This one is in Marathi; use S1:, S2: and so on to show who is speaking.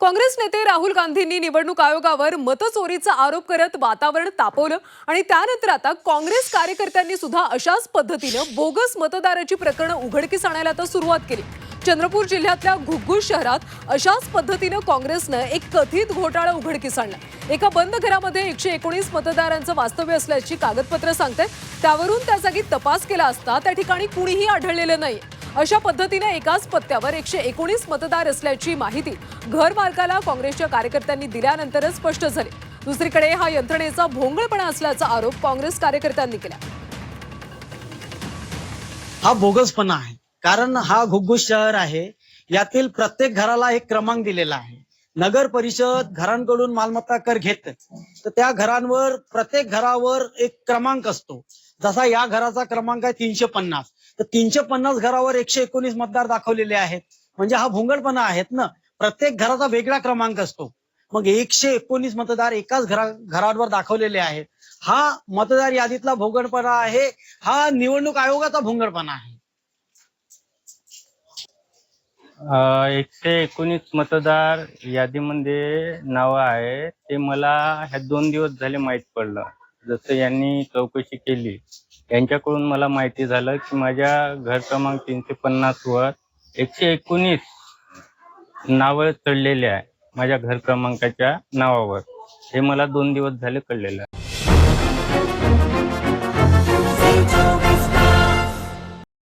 S1: काँग्रेस नेते राहुल गांधींनी निवडणूक आयोगावर मतचोरीचा आरोप करत वातावरण तापवलं आणि त्यानंतर आता काँग्रेस कार्यकर्त्यांनी सुद्धा अशाच पद्धतीनं बोगस मतदाराची प्रकरणं उघडकीस आणायला आता सुरुवात केली. चंद्रपूर जिल्ह्यातल्या घुग्गुस शहरात अशाच पद्धतीनं काँग्रेसनं एक कथित घोटाळा उघडकीस आणला. एका बंद घरामध्ये एकशे एकोणीस मतदारांचं वास्तव्य असल्याची कागदपत्र सांगते त्यावरून त्या जागी तपास केला असता त्या ठिकाणी कुणीही आढळलेलं नाही अशा पद्धतीने एकाच पत्त्यावर एकशे एकोणीस मतदार असल्याची माहिती घरमालकाला काँग्रेसच्या कार्यकर्त्यांनी दिल्यानंतरच स्पष्ट झाली. दुसरीकडे हा यंत्रणेचा भोंगळपणा असल्याचा आरोप काँग्रेस कार्यकर्त्यांनी केला.
S2: हा बोगसपणा आहे. कारण हा घुग्गुस शहर आहे. यातील प्रत्येक घराला एक क्रमांक दिलेला आहे. नगर परिषद घरांकडून मालमत्ता कर घेत. तर त्या घरांवर प्रत्येक घरावर एक क्रमांक असतो. जसा या घराचा क्रमांक आहे तीनशे पन्नास. तर तीनशे पन्नास घरावर एकशे एकोणीस मतदार दाखवलेले आहेत. म्हणजे हा भोंगळपणा आहेत ना? प्रत्येक घराचा वेगळा क्रमांक असतो. मग एकशे एकोणीस मतदार एकाच घरा घरावर दाखवलेले आहेत. हा मतदार यादीतला भोंगळपणा आहे. हा निवडणूक आयोगाचा भोंगळपणा आहे.
S3: एकशे एकोणीस मतदार यादीमध्ये नाव आहे ते मला ह्या दोन दिवस झाले माहीत पडलं. जसं यांनी चौकशी केली यांच्याकडून मला माहिती झालं की माझ्या घर क्रमांक तीनशे पन्नास वर एकशे एकोणीस नावं चढलेले आहे माझ्या घर क्रमांकाच्या नावावर. हे मला दोन दिवस झाले कळलेलं आहे.